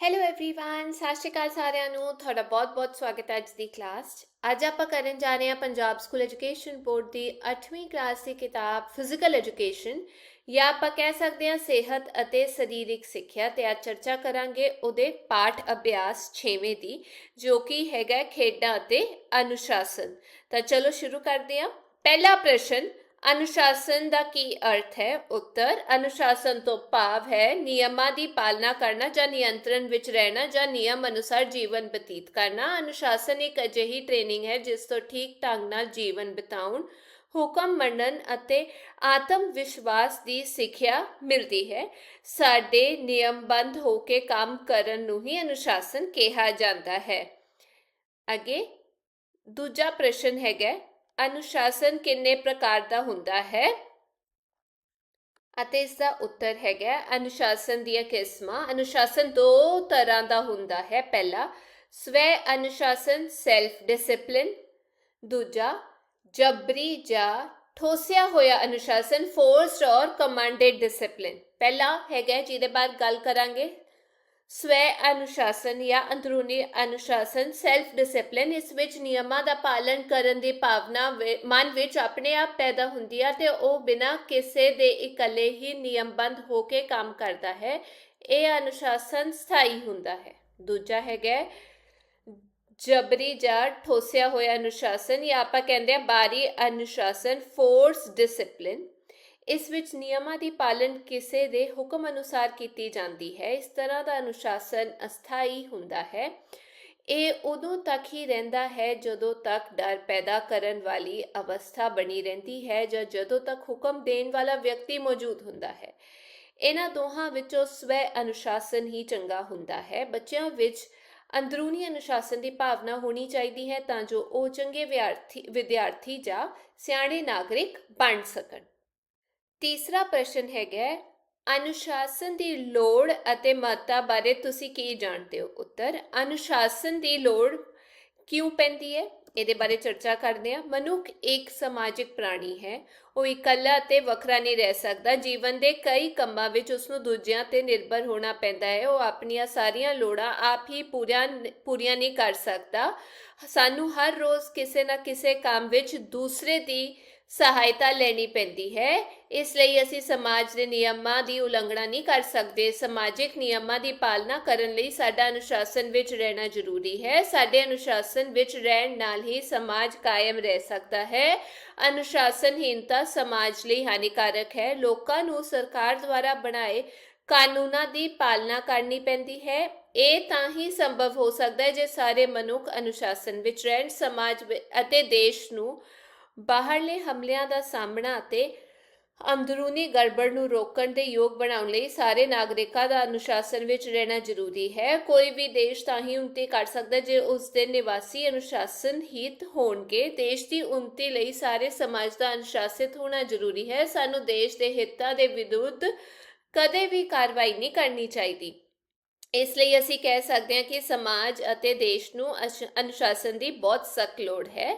Hello everyone ਸਤਿ ਸ਼੍ਰੀ ਅਕਾਲ ਸਾਰਿਆਂ ਨੂੰ ਤੁਹਾਡਾ ਬਹੁਤ-ਬਹੁਤ ਸਵਾਗਤ ਹੈ ਅੱਜ ਦੀ ਕਲਾਸ 'ਚ ਅੱਜ ਆਪਾਂ ਕਰਨ ਜਾ ਰਹੇ ਹਾਂ ਪੰਜਾਬ ਸਕੂਲ ਐਜੂਕੇਸ਼ਨ ਬੋਰਡ ਦੀ 8ਵੀਂ ਕਲਾਸ ਦੀ ਕਿਤਾਬ ਫਿਜ਼ੀਕਲ ਐਜੂਕੇਸ਼ਨ ਜਾਂ ਆਪਾਂ ਕਹਿ ਸਕਦੇ ਹਾਂ ਸਿਹਤ ਅਤੇ ਸਰੀਰਕ ਸਿੱਖਿਆ ਤੇ ਅੱਜ ਚਰਚਾ ਕਰਾਂਗੇ ਉਹਦੇ ਪਾਠ ਅਭਿਆਸ 6ਵੇਂ ਦੀ ਜੋ ਕਿ ਹੈਗਾ ਖੇਡਾਂ ਅਤੇ ਅਨੁਸ਼ਾਸਨ ਤਾਂ ਚਲੋ ਸ਼ੁਰੂ ਕਰਦੇ ਹਾਂ ਪਹਿਲਾ ਪ੍ਰਸ਼ਨ ਅਨੁਸ਼ਾਸਨ ਦਾ ਕੀ ਅਰਥ ਹੈ? ਉੱਤਰ, ਅਨੁਸ਼ਾਸਨ ਤੋਂ ਭਾਵ ਹੈ ਨਿਯਮਾਂ ਦੀ ਪਾਲਣਾ ਕਰਨਾ ਜਾਂ ਨਿਯੰਤਰਣ ਵਿੱਚ ਰਹਿਣਾ ਜਾਂ ਨਿਯਮ ਅਨੁਸਾਰ ਜੀਵਨ ਬਤੀਤ ਕਰਨਾ। ਅਨੁਸ਼ਾਸਨ ਇੱਕ ਅਜਿਹੀ ਟ੍ਰੇਨਿੰਗ ਹੈ ਜਿਸ ਤੋਂ ਠੀਕ ਢੰਗ ਨਾਲ ਜੀਵਨ ਬਿਤਾਉਣ, ਹੁਕਮ ਮੰਨਣ ਅਤੇ ਆਤਮ ਵਿਸ਼ਵਾਸ ਦੀ ਸਿੱਖਿਆ ਮਿਲਦੀ ਹੈ। ਸਾਡੇ ਨਿਯਮਬੰਦ ਹੋ ਕੇ ਕੰਮ ਕਰਨ ਨੂੰ ਹੀ ਅਨੁਸ਼ਾਸਨ ਕਿਹਾ ਜਾਂਦਾ ਹੈ। ਅੱਗੇ, ਦੂਜਾ ਪ੍ਰਸ਼ਨ ਹੈਗਾ ਅਨੁਸ਼ਾਸਨ ਕਿੰਨੇ ਪ੍ਰਕਾਰ ਦਾ ਹੁੰਦਾ ਹੈ? ਅਤੇ ਇਸ ਦਾ ਉੱਤਰ ਹੈਗਾ, ਅਨੁਸ਼ਾਸਨ ਦੀਆਂ ਕਿਸਮਾਂ। ਅਨੁਸ਼ਾਸਨ ਦੋ ਤਰ੍ਹਾਂ ਦਾ ਹੁੰਦਾ ਹੈ। ਪਹਿਲਾ, ਸਵੈ ਅਨੁਸ਼ਾਸਨ ਸੈਲਫ ਡਿਸਪਲਿਨ ਦੂਜਾ, ਜਬਰੀ ਜਾਂ ਠੋਸਿਆ ਹੋਇਆ ਅਨੁਸ਼ਾਸਨ ਫੋਰਸਡ ਔਰ ਕਮਾਂਡਡ ਡਿਸਪਲਿਨ ਪਹਿਲਾ ਹੈਗਾ, ਜਿਹਦੇ ਬਾਰੇ ਗੱਲ ਕਰਾਂਗੇ। ਸਵੈ ਅਨੁਸ਼ਾਸਨ ਜਾਂ ਅੰਦਰੂਨੀ ਅਨੁਸ਼ਾਸਨ ਸੈਲਫ ਡਿਸਪਲਿਨ ਇਸ ਵਿੱਚ ਨਿਯਮਾਂ ਦਾ ਪਾਲਣ ਕਰਨ ਦੀ ਭਾਵਨਾ ਮਨ ਵਿੱਚ ਆਪਣੇ ਆਪ ਪੈਦਾ ਹੁੰਦੀ ਹੈ ਤੇ ਉਹ ਬਿਨਾਂ ਕਿਸੇ ਦੇ ਇਕੱਲੇ ਹੀ ਨਿਯਮਬੰਧ ਹੋ ਕੇ ਕੰਮ ਕਰਦਾ ਹੈ। ਇਹ ਅਨੁਸ਼ਾਸਨ ਸਥਾਈ ਹੁੰਦਾ ਹੈ। ਦੂਜਾ ਹੈਗਾ ਜਬਰੀ ਜਾਂ ਠੋਸਿਆ ਹੋਇਆ ਅਨੁਸ਼ਾਸਨ ਜਾਂ ਆਪਾਂ ਕਹਿੰਦੇ ਆ ਬਾਰੀ ਅਨੁਸ਼ਾਸਨ ਫੋਰਸ ਡਿਸਪਲਿਨ ਇਸ ਵਿੱਚ ਨਿਯਮਾਂ ਦੀ ਪਾਲਣ ਕਿਸੇ ਦੇ ਹੁਕਮ ਅਨੁਸਾਰ ਕੀਤੀ ਜਾਂਦੀ ਹੈ। ਇਸ ਤਰ੍ਹਾਂ ਦਾ ਅਨੁਸ਼ਾਸਨ ਅਸਥਾਈ ਹੁੰਦਾ ਹੈ। ਇਹ ਉਦੋਂ ਤੱਕ ਹੀ ਰਹਿੰਦਾ ਹੈ ਜਦੋਂ ਤੱਕ ਡਰ ਪੈਦਾ ਕਰਨ ਵਾਲੀ ਅਵਸਥਾ ਬਣੀ ਰਹਿੰਦੀ ਹੈ ਜਾਂ ਜਦੋਂ ਤੱਕ ਹੁਕਮ ਦੇਣ ਵਾਲਾ ਵਿਅਕਤੀ ਮੌਜੂਦ ਹੁੰਦਾ ਹੈ। ਇਹਨਾਂ ਦੋਹਾਂ ਵਿੱਚੋਂ ਸਵੈ ਅਨੁਸ਼ਾਸਨ ਹੀ ਚੰਗਾ ਹੁੰਦਾ ਹੈ। ਬੱਚਿਆਂ ਵਿੱਚ ਅੰਦਰੂਨੀ ਅਨੁਸ਼ਾਸਨ ਦੀ ਭਾਵਨਾ ਹੋਣੀ ਚਾਹੀਦੀ ਹੈ ਤਾਂ ਜੋ ਉਹ ਚੰਗੇ ਵਿਦਿਆਰਥੀ ਵਿਦਿਆਰਥੀ ਜਾਂ ਸਿਆਣੇ ਨਾਗਰਿਕ ਬਣ ਸਕਣ। ਤੀਸਰਾ ਪ੍ਰਸ਼ਨ ਹੈਗਾ ਅਨੁਸ਼ਾਸਨ ਦੀ ਲੋੜ ਅਤੇ ਮਹੱਤਤਾ ਬਾਰੇ ਤੁਸੀਂ ਕੀ ਜਾਣਦੇ ਹੋ? ਉੱਤਰ, ਅਨੁਸ਼ਾਸਨ ਦੀ ਲੋੜ ਕਿਉਂ ਪੈਂਦੀ ਹੈ? ਇਹਦੇ ਬਾਰੇ ਚਰਚਾ ਕਰਦੇ ਹਾਂ। ਮਨੁੱਖ ਇੱਕ ਸਮਾਜਿਕ ਪ੍ਰਾਣੀ ਹੈ। ਉਹ ਇਕੱਲਾ ਅਤੇ ਵੱਖਰਾ ਨਹੀਂ ਰਹਿ ਸਕਦਾ। ਜੀਵਨ ਦੇ ਕਈ ਕੰਮਾਂ ਵਿੱਚ ਉਸ ਨੂੰ ਦੂਜਿਆਂ ਤੇ ਨਿਰਭਰ ਹੋਣਾ ਪੈਂਦਾ ਹੈ। ਉਹ ਆਪਣੀਆਂ ਸਾਰੀਆਂ ਲੋੜਾਂ ਆਪ ਹੀ ਪੂਰੀਆਂ ਪੂਰੀਆਂ ਨਹੀਂ ਕਰ ਸਕਦਾ। ਸਾਨੂੰ ਹਰ ਰੋਜ਼ ਕਿਸੇ ਨਾ ਕਿਸੇ ਕੰਮ ਵਿੱਚ ਦੂਸਰੇ ਦੀ ਸਹਾਇਤਾ ਲੈਣੀ ਪੈਂਦੀ ਹੈ। ਇਸ ਲਈ ਅਸੀਂ ਸਮਾਜ ਦੇ ਨਿਯਮਾਂ ਦੀ ਉਲੰਘਣਾ ਨਹੀਂ ਕਰ ਸਕਦੇ। ਸਮਾਜਿਕ ਨਿਯਮਾਂ ਦੀ ਪਾਲਣਾ ਕਰਨ ਲਈ ਸਾਡਾ ਅਨੁਸ਼ਾਸਨ ਵਿੱਚ ਰਹਿਣਾ ਜ਼ਰੂਰੀ ਹੈ। ਸਾਡੇ ਅਨੁਸ਼ਾਸਨ ਵਿੱਚ ਰਹਿਣ ਨਾਲ ਹੀ ਸਮਾਜ ਕਾਇਮ ਰਹਿ ਸਕਦਾ ਹੈ। ਅਨੁਸ਼ਾਸਨਹੀਨਤਾ ਸਮਾਜ ਲਈ ਹਾਨੀਕਾਰਕ ਹੈ। ਲੋਕਾਂ ਨੂੰ ਸਰਕਾਰ ਦੁਆਰਾ ਬਣਾਏ ਕਾਨੂੰਨਾਂ ਦੀ ਪਾਲਣਾ ਕਰਨੀ ਪੈਂਦੀ ਹੈ। ਇਹ ਤਾਂ ਹੀ ਸੰਭਵ ਹੋ ਸਕਦਾ ਹੈ ਜੇ ਸਾਰੇ ਮਨੁੱਖ ਅਨੁਸ਼ਾਸਨ ਵਿੱਚ ਰਹਿਣ, ਸਮਾਜ ਅਤੇ ਦੇਸ਼ ਨੂੰ ਬਾਹਰਲੇ ਹਮਲਿਆਂ ਦਾ ਸਾਹਮਣਾ ਅਤੇ ਅੰਦਰੂਨੀ ਗੜਬੜ ਨੂੰ ਰੋਕਣ ਦੇ ਯੋਗ ਬਣਾਉਣ ਲਈ ਸਾਰੇ ਨਾਗਰਿਕਾਂ ਦਾ ਅਨੁਸ਼ਾਸਨ ਵਿੱਚ ਰਹਿਣਾ ਜ਼ਰੂਰੀ ਹੈ। ਕੋਈ ਵੀ ਦੇਸ਼ ਤਾਂ ਹੀ ਉਨਤੀ ਕਰ ਸਕਦਾ ਜੇ ਉਸ ਦੇ ਨਿਵਾਸੀ ਅਨੁਸ਼ਾਸਨ ਹਿਤ ਹੋਣਗੇ। ਦੇਸ਼ ਦੀ ਉਨਤੀ ਲਈ ਸਾਰੇ ਸਮਾਜ ਦਾ ਅਨੁਸ਼ਾਸਿਤ ਹੋਣਾ ਜ਼ਰੂਰੀ ਹੈ। ਸਾਨੂੰ ਦੇਸ਼ ਦੇ ਹਿੱਤਾਂ ਦੇ ਵਿਰੁੱਧ ਕਦੇ ਵੀ ਕਾਰਵਾਈ ਨਹੀਂ ਕਰਨੀ ਚਾਹੀਦੀ। ਇਸ ਲਈ ਅਸੀਂ ਕਹਿ ਸਕਦੇ ਹਾਂ ਕਿ ਸਮਾਜ ਅਤੇ ਦੇਸ਼ ਨੂੰ ਅਨੁਸ਼ਾਸਨ ਦੀ ਬਹੁਤ ਸਖਤ ਲੋੜ ਹੈ।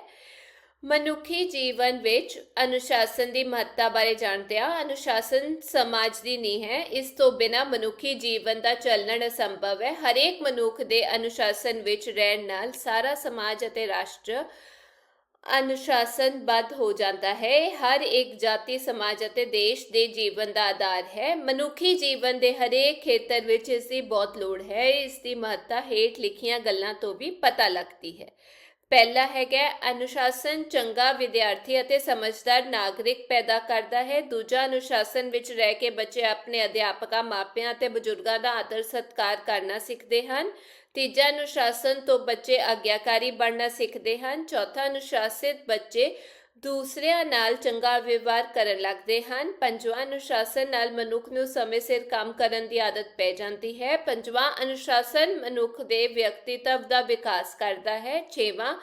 ਮਨੁੱਖੀ ਜੀਵਨ ਵਿੱਚ ਅਨੁਸ਼ਾਸਨ ਦੀ ਮਹੱਤਤਾ ਬਾਰੇ ਜਾਣਦੇ ਹਾਂ। ਅਨੁਸ਼ਾਸਨ ਸਮਾਜ ਦੀ ਨਹੀਂ ਹੈ। ਇਸ ਤੋਂ ਬਿਨਾ ਮਨੁੱਖੀ ਜੀਵਨ ਦਾ ਚੱਲਣਾ ਅਸੰਭਵ ਹੈ। ਹਰੇਕ ਮਨੁੱਖ ਦੇ ਅਨੁਸ਼ਾਸਨ ਵਿੱਚ ਰਹਿਣ ਨਾਲ ਸਾਰਾ ਸਮਾਜ ਅਤੇ ਰਾਸ਼ਟਰ ਅਨੁਸ਼ਾਸਨਬੱਧ ਹੋ ਜਾਂਦਾ ਹੈ। ਹਰ ਇੱਕ ਜਾਤੀ, ਸਮਾਜ ਅਤੇ ਦੇਸ਼ ਦੇ ਜੀਵਨ ਦਾ ਆਧਾਰ ਹੈ। ਮਨੁੱਖੀ ਜੀਵਨ ਦੇ ਹਰੇਕ ਖੇਤਰ ਵਿੱਚ ਇਸ ਦੀ ਬਹੁਤ ਲੋੜ ਹੈ। ਇਸ ਦੀ ਮਹੱਤਤਾ ਹੇਠ ਲਿਖੀਆਂ ਗੱਲਾਂ ਤੋਂ ਵੀ ਪਤਾ ਲੱਗਦੀ ਹੈ। ਪਹਿਲਾ ਹੈਗਾ ਅਨੁਸ਼ਾਸਨ ਚੰਗਾ ਵਿਦਿਆਰਥੀ ਅਤੇ ਸਮਝਦਾਰ ਨਾਗਰਿਕ ਪੈਦਾ ਕਰਦਾ ਹੈ। ਦੂਜਾ, ਅਨੁਸ਼ਾਸਨ ਵਿੱਚ ਰਹਿ ਕੇ ਬੱਚੇ ਆਪਣੇ ਅਧਿਆਪਕਾਂ, ਮਾਪਿਆਂ ਅਤੇ ਬਜ਼ੁਰਗਾਂ ਦਾ ਆਦਰ ਸਤਿਕਾਰ ਕਰਨਾ ਸਿੱਖਦੇ ਹਨ। ਤੀਜਾ, ਅਨੁਸ਼ਾਸਨ ਤੋਂ ਬੱਚੇ ਆਗਿਆਕਾਰੀ ਬਣਨਾ ਸਿੱਖਦੇ ਹਨ। ਚੌਥਾ, ਅਨੁਸ਼ਾਸਿਤ ਬੱਚੇ ਦੂਸਰਿਆਂ ਨਾਲ ਚੰਗਾ ਵਿਵਹਾਰ ਕਰਨ ਲੱਗਦੇ ਹਨ। ਪੰਜਵਾਂ ਅਨੁਸ਼ਾਸਨ ਨਾਲ ਮਨੁੱਖ ਨੂੰ ਸਮੇਂ ਸਿਰ ਕੰਮ ਕਰਨ ਦੀ ਆਦਤ ਪੈ ਜਾਂਦੀ ਹੈ। ਪੰਜਵਾਂ ਅਨੁਸ਼ਾਸਨ ਮਨੁੱਖ ਦੇ ਵਿਅਕਤੀਤਵ ਦਾ ਵਿਕਾਸ ਕਰਦਾ ਹੈ। ਛੇਵਾਂ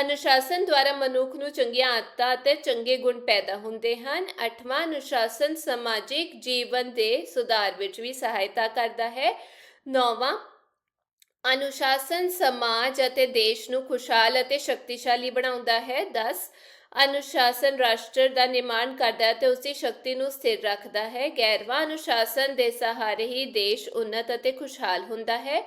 ਅਨੁਸ਼ਾਸਨ ਦੁਆਰਾ ਮਨੁੱਖ ਨੂੰ ਚੰਗੀਆਂ ਆਦਤਾਂ ਅਤੇ ਚੰਗੇ ਗੁਣ ਪੈਦਾ ਹੁੰਦੇ ਹਨ। ਅੱਠਵਾਂ ਅਨੁਸ਼ਾਸਨ ਸਮਾਜਿਕ ਜੀਵਨ ਦੇ ਸੁਧਾਰ ਵਿੱਚ ਵੀ ਸਹਾਇਤਾ ਕਰਦਾ ਹੈ। ਨੌਵਾਂ ਅਨੁਸ਼ਾਸਨ ਸਮਾਜ ਅਤੇ ਦੇਸ਼ ਨੂੰ ਖੁਸ਼ਹਾਲ ਅਤੇ ਸ਼ਕਤੀਸ਼ਾਲੀ ਬਣਾਉਂਦਾ ਹੈ। 10 ਅਨੁਸ਼ਾਸਨ ਰਾਸ਼ਟਰ ਦਾ ਨਿਰਮਾਣ ਕਰਦਾ ਹੈ ਤੇ ਉਸ ਦੀ ਸ਼ਕਤੀ ਨੂੰ ਸਥਿਰ ਰੱਖਦਾ ਹੈ। ਗਿਆਰਵਾਂ ਅਨੁਸ਼ਾਸਨ ਦੇ ਸਹਾਰੇ ਹੀ ਦੇਸ਼ ਉન્નਤ ਅਤੇ ਖੁਸ਼ਹਾਲ ਹੁੰਦਾ ਹੈ।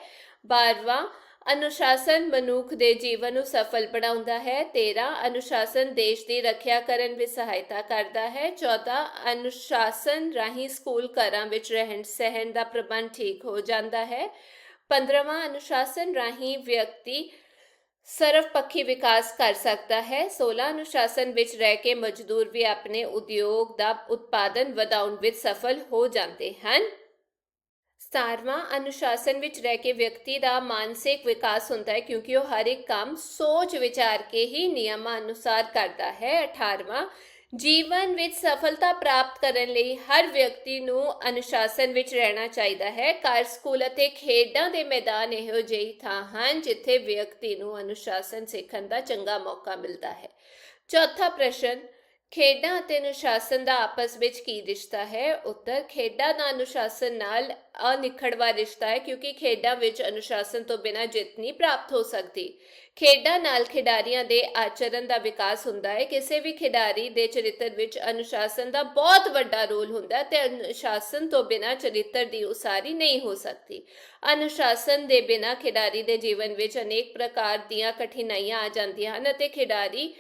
ਬਾਰਵਾਂ ਅਨੁਸ਼ਾਸਨ ਮਨੁੱਖ ਦੇ ਜੀਵਨ ਨੂੰ ਸਫਲ ਬਣਾਉਂਦਾ ਹੈ। 13 ਅਨੁਸ਼ਾਸਨ ਦੇਸ਼ ਦੀ ਰੱਖਿਆ ਕਰਨ ਵਿੱਚ ਸਹਾਇਤਾ ਕਰਦਾ ਹੈ। 14 ਅਨੁਸ਼ਾਸਨ ਰਾਹੀਂ ਸਕੂਲ ਘਰਾਂ ਵਿੱਚ ਰਹਿਣ ਸਹਿਣ ਦਾ ਪ੍ਰਬੰਧ ਠੀਕ ਹੋ ਜਾਂਦਾ ਹੈ। 15ਵਾਂ ਅਨੁਸ਼ਾਸਨ ਰਾਹੀਂ ਵਿਅਕਤੀ ਸਰਵਪੱਖੀ ਵਿਕਾਸ ਕਰ ਸਕਦਾ ਹੈ। 16 ਅਨੁਸ਼ਾਸਨ ਵਿੱਚ ਰਹਿ ਕੇ ਮਜ਼ਦੂਰ ਵੀ ਆਪਣੇ ਉਦਯੋਗ ਦਾ ਉਤਪਾਦਨ ਵਧਾਉਣ ਵਿੱਚ ਸਫਲ ਹੋ ਜਾਂਦੇ ਹਨ। ਸਤਾਰਵਾਂ ਅਨੁਸ਼ਾਸਨ ਵਿੱਚ ਰਹਿ ਕੇ ਵਿਅਕਤੀ ਦਾ ਮਾਨਸਿਕ ਵਿਕਾਸ ਹੁੰਦਾ ਹੈ ਕਿਉਂਕਿ ਉਹ ਹਰ ਇੱਕ ਕੰਮ ਸੋਚ ਵਿਚਾਰ ਕੇ ਹੀ ਨਿਯਮਾਂ ਅਨੁਸਾਰ ਕਰਦਾ ਹੈ। 18ਵਾਂ ਜੀਵਨ ਵਿੱਚ ਸਫਲਤਾ ਪ੍ਰਾਪਤ ਕਰਨ ਲਈ ਹਰ ਵਿਅਕਤੀ ਨੂੰ ਅਨੁਸ਼ਾਸਨ ਵਿੱਚ ਰਹਿਣਾ ਚਾਹੀਦਾ ਹੈ। ਘਰ, ਸਕੂਲ ਅਤੇ ਖੇਡਾਂ ਦੇ ਮੈਦਾਨ ਇਹੋ ਜਿਹੀ ਥਾਂ ਹਨ ਜਿੱਥੇ ਵਿਅਕਤੀ ਨੂੰ ਅਨੁਸ਼ਾਸਨ ਸਿੱਖਣ ਦਾ ਚੰਗਾ ਮੌਕਾ ਮਿਲਦਾ ਹੈ। ਚੌਥਾ ਪ੍ਰਸ਼ਨ ਖੇਡਾਂ ਅਤੇ ਅਨੁਸ਼ਾਸਨ ਦਾ ਆਪਸ ਵਿੱਚ ਕੀ ਰਿਸ਼ਤਾ ਹੈ? ਉੱਤਰ, ਖੇਡਾਂ ਦਾ ਅਨੁਸ਼ਾਸਨ ਨਾਲ ਅਨਿਖੜਵਾ ਰਿਸ਼ਤਾ ਹੈ ਕਿਉਂਕਿ ਖੇਡਾਂ ਵਿੱਚ ਅਨੁਸ਼ਾਸਨ ਤੋਂ ਬਿਨਾਂ ਜਿੱਤ ਨਹੀਂ ਪ੍ਰਾਪਤ ਹੋ ਸਕਦੀ। ਖੇਡਾਂ ਨਾਲ ਖਿਡਾਰੀਆਂ ਦੇ ਆਚਰਣ ਦਾ ਵਿਕਾਸ ਹੁੰਦਾ ਹੈ। ਕਿਸੇ ਵੀ ਖਿਡਾਰੀ ਦੇ ਚਰਿੱਤਰ ਵਿੱਚ ਅਨੁਸ਼ਾਸਨ ਦਾ ਬਹੁਤ ਵੱਡਾ ਰੋਲ ਹੁੰਦਾ ਹੈ ਤੇ ਅਨੁਸ਼ਾਸਨ ਤੋਂ ਬਿਨਾਂ ਚਰਿੱਤਰ ਦੀ ਉਸਾਰੀ ਨਹੀਂ ਹੋ ਸਕਦੀ। ਅਨੁਸ਼ਾਸਨ ਦੇ ਬਿਨਾਂ ਖਿਡਾਰੀ ਦੇ ਜੀਵਨ ਵਿੱਚ ਅਨੇਕ ਪ੍ਰਕਾਰ ਦੀਆਂ ਕਠਿਨਾਈਆਂ ਆ ਜਾਂਦੀਆਂ ਹਨ ਅਤੇ ਖਿਡਾਰੀ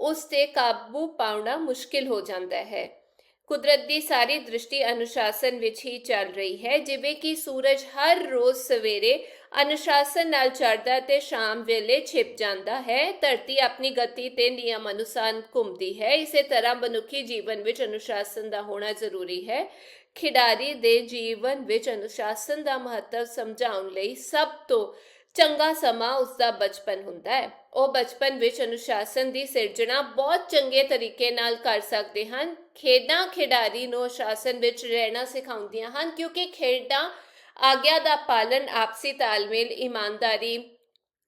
ਉਸ ਤੇ ਕਾਬੂ ਪਾਉਣਾ ਮੁਸ਼ਕਿਲ ਹੋ ਜਾਂਦਾ ਹੈ। ਕੁਦਰਤ ਦੀ ਸਾਰੀ ਦ੍ਰਿਸ਼ਟੀ ਅਨੁਸ਼ਾਸਨ ਵਿੱਚ ਹੀ ਚੱਲ ਰਹੀ ਹੈ, ਜਿਵੇਂ ਕਿ ਸੂਰਜ ਹਰ ਰੋਜ਼ ਸਵੇਰੇ ਅਨੁਸ਼ਾਸਨ ਨਾਲ ਚੜ੍ਹਦਾ ਤੇ ਸ਼ਾਮ ਵੇਲੇ ਛਿਪ ਜਾਂਦਾ ਹੈ। ਧਰਤੀ ਆਪਣੀ ਗਤੀ ਤੇ ਨਿਯਮ ਅਨੁਸਾਰ ਘੁੰਮਦੀ ਹੈ। ਇਸੇ ਤਰ੍ਹਾਂ ਮਨੁੱਖੀ ਜੀਵਨ ਵਿੱਚ ਅਨੁਸ਼ਾਸਨ ਦਾ ਹੋਣਾ ਜ਼ਰੂਰੀ ਹੈ। ਖਿਡਾਰੀ ਦੇ ਜੀਵਨ ਵਿੱਚ ਅਨੁਸ਼ਾਸਨ ਦਾ ਮਹੱਤਵ ਸਮਝਾਉਣ ਲਈ ਸਭ ਤੋਂ ਚੰਗਾ ਸਮਾਂ ਉਸ ਦਾ ਬਚਪਨ ਹੁੰਦਾ ਹੈ। ਉਹ ਬਚਪਨ ਵਿੱਚ ਅਨੁਸ਼ਾਸਨ ਦੀ ਸਿਰਜਣਾ ਬਹੁਤ ਚੰਗੇ ਤਰੀਕੇ ਨਾਲ ਕਰ ਸਕਦੇ ਹਨ। ਖੇਡਾਂ ਖਿਡਾਰੀ ਨੂੰ ਅਨੁਸ਼ਾਸਨ ਵਿੱਚ ਰਹਿਣਾ ਸਿਖਾਉਂਦੀਆਂ ਹਨ ਕਿਉਂਕਿ ਖੇਡਾਂ ਆਗਿਆ ਦਾ ਪਾਲਨ ਆਪਸੀ ਤਾਲਮੇਲ, ਇਮਾਨਦਾਰੀ,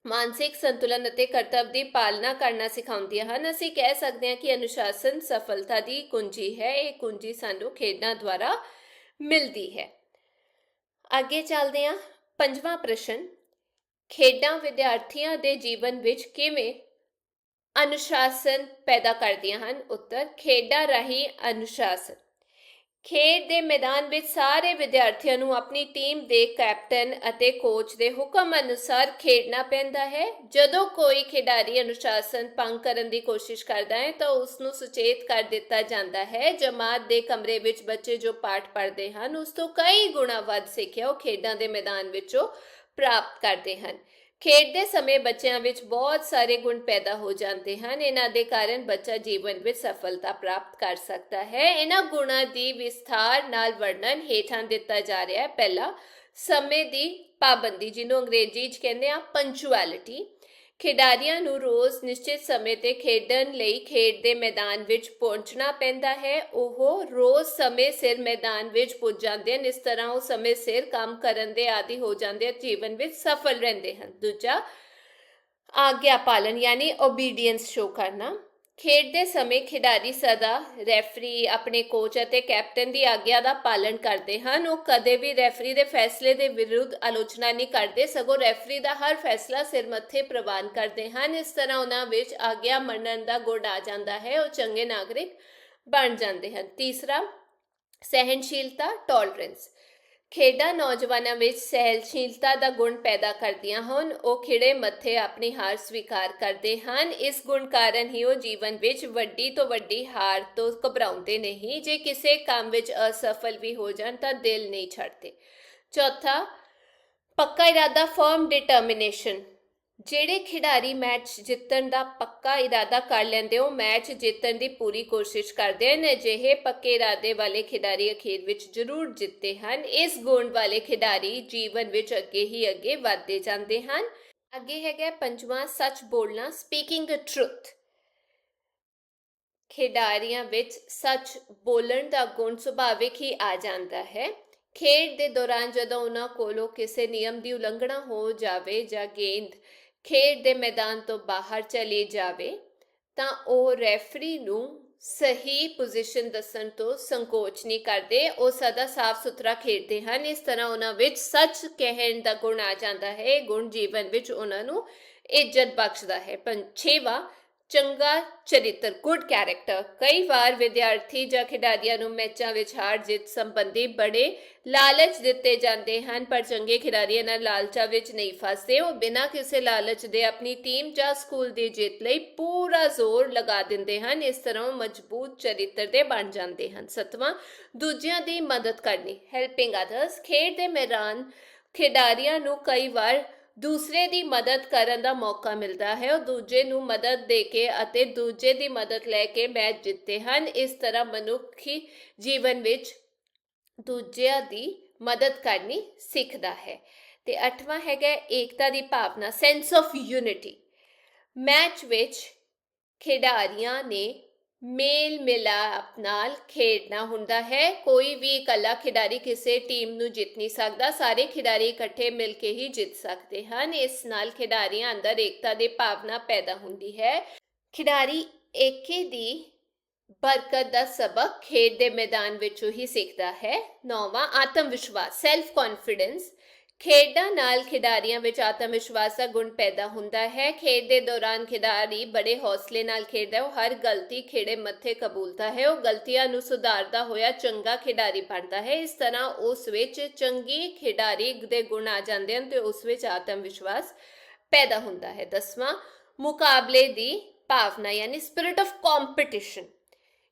ਮਾਨਸਿਕ ਸੰਤੁਲਨ ਅਤੇ ਕਰਤੱਵ ਦੀ ਪਾਲਣਾ ਕਰਨਾ ਸਿਖਾਉਂਦੀਆਂ ਹਨ। ਅਸੀਂ ਕਹਿ ਸਕਦੇ ਹਾਂ ਕਿ ਅਨੁਸ਼ਾਸਨ ਸਫਲਤਾ ਦੀ ਕੁੰਜੀ ਹੈ। ਇਹ ਕੁੰਜੀ ਸਾਨੂੰ ਖੇਡਾਂ ਦੁਆਰਾ ਮਿਲਦੀ ਹੈ। ਅੱਗੇ ਚੱਲਦੇ ਹਾਂ। ਪੰਜਵਾਂ ਪ੍ਰਸ਼ਨ ਖੇਡਾਂ ਵਿਦਿਆਰਥੀਆਂ ਦੇ ਜੀਵਨ ਵਿੱਚ ਕਿਵੇਂ ਅਨੁਸ਼ਾਸਨ ਪੈਦਾ ਕਰਦੀਆਂ ਹਨ? ਉੱਤਰ, ਖੇਡਾਂ ਰਾਹੀਂ ਅਨੁਸ਼ਾਸਨ। ਖੇਡ ਦੇ ਮੈਦਾਨ ਵਿੱਚ ਸਾਰੇ ਵਿਦਿਆਰਥੀਆਂ ਨੂੰ ਆਪਣੀ ਟੀਮ ਦੇ ਕੈਪਟਨ ਅਤੇ ਕੋਚ ਦੇ ਹੁਕਮ ਅਨੁਸਾਰ ਖੇਡਣਾ ਪੈਂਦਾ ਹੈ। ਜਦੋਂ ਕੋਈ ਖਿਡਾਰੀ ਅਨੁਸ਼ਾਸਨ ਭੰਗ ਕਰਨ ਦੀ ਕੋਸ਼ਿਸ਼ ਕਰਦਾ ਹੈ, ਤਾਂ ਉਸ ਨੂੰ ਸੁਚੇਤ ਕਰ ਦਿੱਤਾ ਜਾਂਦਾ ਹੈ। ਜਮਾਤ ਦੇ ਕਮਰੇ ਵਿੱਚ ਬੱਚੇ ਜੋ ਪਾਠ ਪੜ੍ਹਦੇ ਹਨ, ਉਸ ਤੋਂ ਕਈ ਗੁਣਾ ਵੱਧ ਸਿੱਖਿਆ ਉਹ ਖੇਡਾਂ ਦੇ ਮੈਦਾਨ ਵਿੱਚੋਂ ਪ੍ਰਾਪਤ ਕਰਦੇ ਹਨ। ਖੇਡਦੇ ਸਮੇਂ ਬੱਚਿਆਂ ਵਿੱਚ ਬਹੁਤ ਸਾਰੇ ਗੁਣ ਪੈਦਾ ਹੋ ਜਾਂਦੇ ਹਨ। ਇਹਨਾਂ ਦੇ ਕਾਰਨ ਬੱਚਾ ਜੀਵਨ ਵਿੱਚ ਸਫਲਤਾ ਪ੍ਰਾਪਤ ਕਰ ਸਕਦਾ ਹੈ। ਇਹਨਾਂ ਗੁਣਾਂ ਦੀ ਵਿਸਥਾਰ ਨਾਲ ਵਰਣਨ ਹੇਠਾਂ ਦਿੱਤਾ ਜਾ ਰਿਹਾ ਹੈ। ਪਹਿਲਾ, ਸਮੇਂ ਦੀ ਪਾਬੰਦੀ, ਜਿਹਨੂੰ ਅੰਗਰੇਜ਼ੀ 'ਚ ਕਹਿੰਦੇ ਆ ਪੰਚੁਅਲਿਟੀ ਖਿਡਾਰੀਆਂ ਨੂੰ ਰੋਜ਼ ਨਿਸ਼ਚਿਤ ਸਮੇਂ ਤੇ ਖੇਡਣ ਲਈ ਖੇਡ ਦੇ ਮੈਦਾਨ ਵਿੱਚ ਪਹੁੰਚਣਾ ਪੈਂਦਾ ਹੈ। ਉਹ ਰੋਜ਼ ਸਮੇਂ ਸਿਰ ਮੈਦਾਨ ਵਿੱਚ ਪੁੱਜ ਜਾਂਦੇ ਹਨ। ਇਸ ਤਰ੍ਹਾਂ ਉਹ ਸਮੇਂ ਸਿਰ ਕੰਮ ਕਰਨ ਦੇ ਆਦੀ ਹੋ ਜਾਂਦੇ ਹਨ ਜੀਵਨ ਵਿੱਚ ਸਫਲ ਰਹਿੰਦੇ ਹਨ। ਦੂਜਾ, ਆਗਿਆ ਪਾਲਨ ਯਾਨੀ ਓਬੀਡੀਐਂਸ ਸ਼ੋ ਕਰਨਾ। ਖੇਡਦੇ ਸਮੇਂ ਖਿਡਾਰੀ ਸਦਾ ਰੈਫਰੀ, ਆਪਣੇ ਕੋਚ ਅਤੇ ਕੈਪਟਨ ਦੀ ਆਗਿਆ ਦਾ ਪਾਲਣ ਕਰਦੇ ਹਨ। ਉਹ ਕਦੇ ਵੀ ਰੈਫਰੀ ਦੇ ਫੈਸਲੇ ਦੇ ਵਿਰੁੱਧ ਆਲੋਚਨਾ ਨਹੀਂ ਕਰਦੇ। ਸਗੋਂ ਰੈਫਰੀ ਦਾ ਹਰ ਫੈਸਲਾ ਸਿਰ ਮੱਥੇ ਪ੍ਰਵਾਨ ਕਰਦੇ ਹਨ। ਇਸ ਤਰ੍ਹਾਂ ਉਹਨਾਂ ਵਿੱਚ ਆਗਿਆ ਮੰਨਣ ਦਾ ਗੁਣ ਆ ਜਾਂਦਾ ਹੈ। ਉਹ ਚੰਗੇ ਨਾਗਰਿਕ ਬਣ ਜਾਂਦੇ ਹਨ। ਤੀਸਰਾ ਸਹਿਨਸ਼ੀਲਤਾ ਟੋਲਰੈਂਸ ਖੇਡਾਂ ਨੌਜਵਾਨਾਂ ਵਿੱਚ ਸਹਿਨਸ਼ੀਲਤਾ ਦਾ ਗੁਣ ਪੈਦਾ ਕਰਦੀਆਂ ਹਨ। ਉਹ ਖਿੜੇ ਮੱਥੇ ਆਪਣੀ ਹਾਰ ਸਵੀਕਾਰ ਕਰਦੇ ਹਨ। ਇਸ ਗੁਣ ਕਾਰਨ ਹੀ ਉਹ ਜੀਵਨ ਵਿੱਚ ਵੱਡੀ ਤੋਂ ਵੱਡੀ ਹਾਰ ਤੋਂ ਘਬਰਾਉਂਦੇ ਨਹੀਂ। ਜੇ ਕਿਸੇ ਕੰਮ ਵਿੱਚ ਅਸਫਲ ਵੀ ਹੋ ਜਾਣ ਤਾਂ ਦਿਲ ਨਹੀਂ ਛੱਡਦੇ। ਚੌਥਾ, ਪੱਕਾ ਇਰਾਦਾ ਫਰਮ ਡਿਟਰਮੀਨੇਸ਼ਨ ਜਿਹੜੇ ਖਿਡਾਰੀ ਮੈਚ ਜਿੱਤਣ ਦਾ ਪੱਕਾ ਇਰਾਦਾ ਕਰ ਲੈਂਦੇ ਉਹ ਮੈਚ ਜਿੱਤਣ ਦੀ ਪੂਰੀ ਕੋਸ਼ਿਸ਼ ਕਰਦੇ ਹਨ। ਅਜਿਹੇ ਪੱਕੇ ਇਰਾਦੇ ਵਾਲੇ ਖਿਡਾਰੀ ਅਖੀਰ ਵਿੱਚ ਜ਼ਰੂਰ ਜਿੱਤਦੇ ਹਨ। ਇਸ ਗੁਣ ਵਾਲੇ ਖਿਡਾਰੀ ਜੀਵਨ ਵਿੱਚ ਅੱਗੇ ਹੀ ਅੱਗੇ ਵਧਦੇ ਜਾਂਦੇ ਹਨ। ਅੱਗੇ ਹੈਗਾ ਪੰਜਵਾਂ ਸੱਚ ਬੋਲਣਾ ਸਪੀਕਿੰਗ ਦ ਟਰੁੱਥ ਖਿਡਾਰੀਆਂ ਵਿੱਚ ਸੱਚ ਬੋਲਣ ਦਾ ਗੁਣ ਸੁਭਾਵਿਕ ਹੀ ਆ ਜਾਂਦਾ ਹੈ। ਖੇਡ ਦੇ ਦੌਰਾਨ ਜਦੋਂ ਉਹਨਾਂ ਕੋਲੋਂ ਕਿਸੇ ਨਿਯਮ ਦੀ ਉਲੰਘਣਾ ਹੋ ਜਾਵੇ ਜਾਂ ਗੇਂਦ ਖੇਡ ਦੇ ਮੈਦਾਨ ਤੋਂ ਬਾਹਰ ਚਲੀ ਜਾਵੇ, ਤਾਂ ਉਹ ਰੈਫਰੀ ਨੂੰ ਸਹੀ ਪੋਜੀਸ਼ਨ ਦੱਸਣ ਤੋਂ ਸੰਕੋਚ ਨਹੀਂ ਕਰਦੇ। ਉਹ ਸਦਾ ਸਾਫ਼ ਸੁਥਰਾ ਖੇਡਦੇ ਹਨ। ਇਸ ਤਰ੍ਹਾਂ ਉਹਨਾਂ ਵਿੱਚ ਸੱਚ ਕਹਿਣ ਦਾ ਗੁਣ ਆ ਜਾਂਦਾ ਹੈ। ਇਹ ਗੁਣ ਜੀਵਨ ਵਿੱਚ ਉਹਨਾਂ ਨੂੰ ਇੱਜ਼ਤ ਬਖਸ਼ਦਾ ਹੈ। ਪੰਛੇਵਾ ਚੰਗਾ ਚਰਿੱਤਰ ਗੁੱਡ ਕੈਰੈਕਟਰ ਕਈ ਵਾਰ ਵਿਦਿਆਰਥੀ ਜਾਂ ਖਿਡਾਰੀਆਂ ਨੂੰ ਮੈਚਾਂ ਵਿੱਚ ਹਾਰ ਜਿੱਤ ਸੰਬੰਧੀ ਬੜੇ ਲਾਲਚ ਦਿੱਤੇ ਜਾਂਦੇ ਹਨ, ਪਰ ਚੰਗੇ ਖਿਡਾਰੀ ਇਹਨਾਂ ਲਾਲਚਾਂ ਵਿੱਚ ਨਹੀਂ ਫਸਦੇ। ਉਹ ਬਿਨਾਂ ਕਿਸੇ ਲਾਲਚ ਦੇ ਆਪਣੀ ਟੀਮ ਜਾਂ ਸਕੂਲ ਦੀ ਜਿੱਤ ਲਈ ਪੂਰਾ ਜ਼ੋਰ ਲਗਾ ਦਿੰਦੇ ਹਨ। ਇਸ ਤਰ੍ਹਾਂ ਉਹ ਮਜ਼ਬੂਤ ਚਰਿੱਤਰ ਦੇ ਬਣ ਜਾਂਦੇ ਹਨ। ਸਤਵਾਂ, ਦੂਜਿਆਂ ਦੀ ਮਦਦ ਕਰਨੀ। ਹੈਲਪਿੰਗ ਅਦਰਸ ਖੇਡ ਦੇ ਮੈਦਾਨ ਖਿਡਾਰੀਆਂ ਨੂੰ ਕਈ ਵਾਰ ਦੂਸਰੇ ਦੀ ਮਦਦ ਕਰਨ ਦਾ ਮੌਕਾ ਮਿਲਦਾ ਹੈ। ਉਹ ਦੂਜੇ ਨੂੰ ਮਦਦ ਦੇ ਕੇ ਅਤੇ ਦੂਜੇ ਦੀ ਮਦਦ ਲੈ ਕੇ ਮੈਚ ਜਿੱਤਦੇ ਹਨ। ਇਸ ਤਰ੍ਹਾਂ ਮਨੁੱਖੀ ਜੀਵਨ ਵਿੱਚ ਦੂਜਿਆਂ ਦੀ ਮਦਦ ਕਰਨੀ ਸਿੱਖਦਾ ਹੈ। ਤੇ ਅੱਠਵਾਂ ਹੈਗਾ ਏਕਤਾ ਦੀ ਭਾਵਨਾ ਸੈਂਸ ਆਫ ਯੂਨਿਟੀ ਮੈਚ ਵਿੱਚ ਖਿਡਾਰੀਆਂ ਨੇ ਮੇਲ ਮਿਲਾਪ ਨਾਲ ਖੇਡਣਾ ਹੁੰਦਾ ਹੈ। ਕੋਈ ਵੀ ਇਕੱਲਾ ਖਿਡਾਰੀ ਕਿਸੇ ਟੀਮ ਨੂੰ ਜਿੱਤ ਨਹੀਂ ਸਕਦਾ। ਸਾਰੇ ਖਿਡਾਰੀ ਇਕੱਠੇ ਮਿਲ ਕੇ ਹੀ ਜਿੱਤ ਸਕਦੇ ਹਨ। ਇਸ ਨਾਲ ਖਿਡਾਰੀਆਂ ਅੰਦਰ ਏਕਤਾ ਦੀ ਭਾਵਨਾ ਪੈਦਾ ਹੁੰਦੀ ਹੈ। ਖਿਡਾਰੀ ਏਕੇ ਦੀ ਬਰਕਤ ਦਾ ਸਬਕ ਖੇਡ ਦੇ ਮੈਦਾਨ ਵਿੱਚੋਂ ਹੀ ਸਿੱਖਦਾ ਹੈ। ਨੌਵਾਂ ਆਤਮ ਵਿਸ਼ਵਾਸ ਸੈਲਫ ਕੌਨਫੀਡੈਂਸ ਖੇਡਾਂ ਨਾਲ ਖਿਡਾਰੀਆਂ ਵਿੱਚ ਆਤਮ ਵਿਸ਼ਵਾਸ ਦਾ ਗੁਣ ਪੈਦਾ ਹੁੰਦਾ ਹੈ। ਖੇਡ ਦੇ ਦੌਰਾਨ ਖਿਡਾਰੀ ਬੜੇ ਹੌਸਲੇ ਨਾਲ ਖੇਡਦਾ ਹੈ। ਉਹ ਹਰ ਗਲਤੀ ਖੇੜੇ ਮੱਥੇ ਕਬੂਲਦਾ ਹੈ। ਉਹ ਗਲਤੀਆਂ ਨੂੰ ਸੁਧਾਰਦਾ ਹੋਇਆ ਚੰਗਾ ਖਿਡਾਰੀ ਬਣਦਾ ਹੈ। ਇਸ ਤਰ੍ਹਾਂ ਉਸ ਵਿੱਚ ਚੰਗੀ ਖਿਡਾਰੀ ਦੇ ਗੁਣ ਆ ਜਾਂਦੇ ਹਨ ਤੇ ਉਸ ਵਿੱਚ ਆਤਮ ਵਿਸ਼ਵਾਸ ਪੈਦਾ ਹੁੰਦਾ ਹੈ। ਦਸਵਾਂ ਮੁਕਾਬਲੇ ਦੀ ਭਾਵਨਾ, ਯਾਨੀ ਸਪਿਰਿਟ ਆਫ ਕੰਪੀਟੀਸ਼ਨ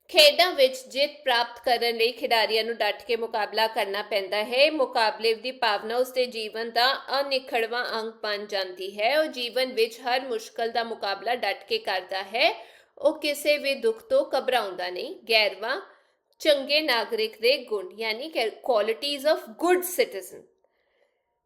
ਖੇਡਾਂ ਵਿੱਚ ਜਿੱਤ ਪ੍ਰਾਪਤ ਕਰਨ ਲਈ ਖਿਡਾਰੀਆਂ ਨੂੰ ਡਟ ਕੇ ਮੁਕਾਬਲਾ ਕਰਨਾ ਪੈਂਦਾ ਹੈ। ਮੁਕਾਬਲੇ ਦੀ ਭਾਵਨਾ ਉਸਦੇ ਜੀਵਨ ਦਾ ਅਨਿਖੜਵਾਂ ਅੰਗ ਬਣ ਜਾਂਦੀ ਹੈ। ਉਹ ਜੀਵਨ ਵਿੱਚ ਹਰ ਮੁਸ਼ਕਲ ਦਾ ਮੁਕਾਬਲਾ ਡਟ ਕੇ ਕਰਦਾ ਹੈ। ਉਹ ਕਿਸੇ ਵੀ ਦੁੱਖ ਤੋਂ ਘਬਰਾਉਂਦਾ ਨਹੀਂ। ਗੈਰਵਾ, ਚੰਗੇ ਨਾਗਰਿਕ ਦੇ ਗੁਣ, ਯਾਨੀ ਕੁਆਲਿਟੀਜ਼ ਆਫ ਗੁੱਡ ਸਿਟੀਜ਼ਨ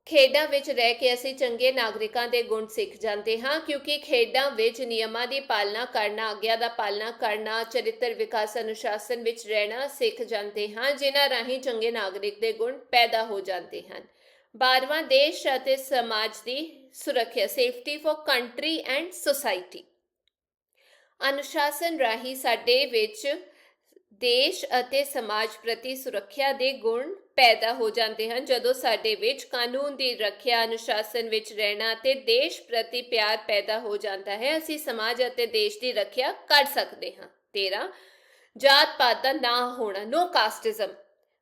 ਖੇਡਾਂ ਵਿੱਚ ਰਹਿ ਕੇ ਅਸੀਂ ਚੰਗੇ ਨਾਗਰਿਕਾਂ ਦੇ ਗੁਣ ਸਿੱਖ ਜਾਂਦੇ ਹਾਂ, ਕਿਉਂਕਿ ਖੇਡਾਂ ਵਿੱਚ ਨਿਯਮਾਂ ਦੀ ਪਾਲਣਾ ਕਰਨਾ, ਆਗਿਆ ਦਾ ਪਾਲਣਾ ਕਰਨਾ, ਚਰਿੱਤਰ ਵਿਕਾਸ ਅਨੁਸ਼ਾਸਨ ਵਿੱਚ ਰਹਿਣਾ ਸਿੱਖ ਜਾਂਦੇ ਹਾਂ, ਜਿਨ੍ਹਾਂ ਰਾਹੀਂ ਚੰਗੇ ਨਾਗਰਿਕ ਦੇ ਗੁਣ ਪੈਦਾ ਹੋ ਜਾਂਦੇ ਹਨ। ਬਾਰਵਾਂ ਦੇਸ਼ ਅਤੇ ਸਮਾਜ ਦੀ ਸੁਰੱਖਿਆ safety for country and society ਅਨੁਸ਼ਾਸਨ ਰਾਹੀਂ ਸਾਡੇ ਵਿੱਚ ਦੇਸ਼ ਅਤੇ ਸਮਾਜ ਪ੍ਰਤੀ ਸੁਰੱਖਿਆ ਦੇ ਗੁਣ ਪੈਦਾ ਹੋ ਜਾਂਦੇ ਹਨ। ਜਦੋਂ ਸਾਡੇ ਵਿੱਚ ਕਾਨੂੰਨ ਦੀ ਰੱਖਿਆ, ਅਨੁਸ਼ਾਸਨ ਵਿੱਚ ਰਹਿਣਾ ਤੇ ਦੇਸ਼ ਪ੍ਰਤੀ ਪਿਆਰ ਪੈਦਾ ਹੋ ਜਾਂਦਾ ਹੈ, ਅਸੀਂ ਸਮਾਜ ਅਤੇ ਦੇਸ਼ ਦੀ ਰੱਖਿਆ ਕਰ ਸਕਦੇ ਹਾਂ। 13 ਜਾਤ ਪਾਤ ਦਾ ਨਾ ਹੋਣਾ ਨੋ ਕਾਸਟਿਜ਼ਮ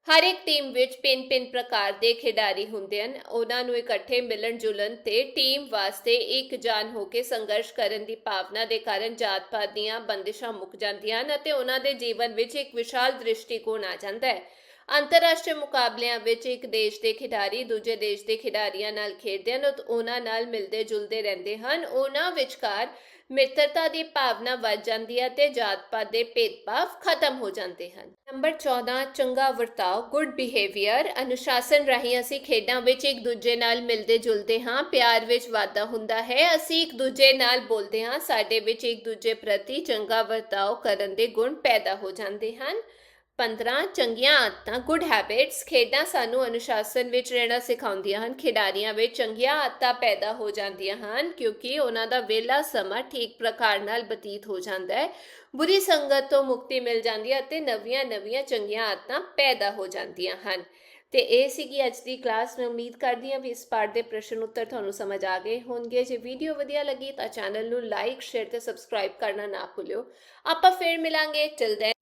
ਹਰ ਇੱਕ ਟੀਮ ਵਿੱਚ ਪਿੰਨ-ਪਿੰਨ ਪ੍ਰਕਾਰ ਦੇ ਖਿਡਾਰੀ ਹੁੰਦੇ ਹਨ। ਉਹਨਾਂ ਨੂੰ ਇਕੱਠੇ ਮਿਲਣ ਜੁਲਣ ਤੇ ਟੀਮ ਵਾਸਤੇ ਇੱਕ ਜਾਨ ਹੋ ਕੇ ਸੰਘਰਸ਼ ਕਰਨ ਦੀ ਭਾਵਨਾ ਦੇ ਕਾਰਨ ਜਾਤ-ਪਾਤ ਦੀਆਂ ਬੰਦਿਸ਼ਾਂ ਮੁੱਕ ਜਾਂਦੀਆਂ ਹਨ ਅਤੇ ਉਹਨਾਂ ਦੇ ਜੀਵਨ ਵਿੱਚ ਇੱਕ ਵਿਸ਼ਾਲ ਦ੍ਰਿਸ਼ਟੀਕੋਣ ਆ ਜਾਂਦਾ ਹੈ। ਅੰਤਰਰਾਸ਼ਟਰੀ ਮੁਕਾਬਲਿਆਂ ਵਿੱਚ ਇੱਕ ਦੇਸ਼ ਦੇ ਖਿਡਾਰੀ ਦੂਜੇ ਦੇਸ਼ ਦੇ ਖਿਡਾਰੀਆਂ ਨਾਲ ਖੇਡਦੇ ਹਨ ਅਤੇ ਉਹਨਾਂ ਨਾਲ ਮਿਲਦੇ ਜੁਲਦੇ ਰਹਿੰਦੇ ਹਨ। ਉਹਨਾਂ ਵਿਚਕਾਰ ਮਿੱਤਰਤਾ ਦੀ ਭਾਵਨਾ ਵੱਧ ਜਾਂਦੀ ਹੈ ਤੇ ਜਾਤ-ਪਾਤ ਦੇ ਭੇਦਭਾਵ ਖਤਮ ਹੋ ਜਾਂਦੇ ਹਨ। ਨੰਬਰ 14 ਚੰਗਾ ਵਰਤਾਓ ਗੁੱਡ ਬਿਹੇਵੀਅਰ ਅਨੁਸ਼ਾਸਨ ਰਾਹੀਂ ਅਸੀਂ ਖੇਡਾਂ ਵਿੱਚ ਇੱਕ ਦੂਜੇ ਨਾਲ ਮਿਲਦੇ ਜੁਲਦੇ ਹਾਂ, ਪਿਆਰ ਵਿੱਚ ਵਾਧਾ ਹੁੰਦਾ ਹੈ, ਅਸੀਂ ਇੱਕ ਦੂਜੇ ਨਾਲ ਬੋਲਦੇ ਹਾਂ, ਸਾਡੇ ਵਿੱਚ ਇੱਕ ਦੂਜੇ ਪ੍ਰਤੀ ਚੰਗਾ ਵਰਤਾਓ ਕਰਨ ਦੇ ਗੁਣ ਪੈਦਾ ਹੋ ਜਾਂਦੇ ਹਨ। 15 ਚੰਗੀਆਂ ਆਦਤਾਂ ਗੁੱਡ ਹੈਬਿਟਸ ਖੇਡਾਂ ਸਾਨੂੰ ਅਨੁਸ਼ਾਸਨ ਵਿੱਚ ਰਹਿਣਾ ਸਿਖਾਉਂਦੀਆਂ ਹਨ। ਖਿਡਾਰੀਆਂ ਵਿੱਚ ਚੰਗੀਆਂ ਆਦਤਾਂ ਪੈਦਾ ਹੋ ਜਾਂਦੀਆਂ ਹਨ ਕਿਉਂਕਿ ਉਹਨਾਂ ਦਾ ਵੇਲਾ ਸਮਾਂ ਠੀਕ ਪ੍ਰਕਾਰ ਨਾਲ ਬਤੀਤ ਹੋ ਜਾਂਦਾ ਹੈ। ਬੁਰੀ ਸੰਗਤ ਤੋਂ ਮੁਕਤੀ ਮਿਲ ਜਾਂਦੀ ਹੈ ਅਤੇ ਨਵੀਆਂ-ਨਵੀਆਂ ਚੰਗੀਆਂ ਆਦਤਾਂ ਪੈਦਾ ਹੋ ਜਾਂਦੀਆਂ ਹਨ। ਤੇ ਇਹ ਸੀਗੀ ਅੱਜ ਦੀ ਕਲਾਸ। ਮੈਂ ਉਮੀਦ ਕਰਦੀ ਹਾਂ ਵੀ ਇਸ ਪਾਠ ਦੇ ਪ੍ਰਸ਼ਨ ਉੱਤਰ ਤੁਹਾਨੂੰ ਸਮਝ ਆ ਗਏ ਹੋਣਗੇ। ਜੇ ਵੀਡੀਓ ਵਧੀਆ ਲੱਗੀ ਤਾਂ ਚੈਨਲ ਨੂੰ ਲਾਈਕ ਸ਼ੇਅਰ ਤੇ ਸਬਸਕ੍ਰਾਈਬ ਕਰਨਾ ਨਾ ਭੁੱਲਿਓ। ਆਪਾਂ ਫੇਰ ਮਿਲਾਂਗੇ। Till then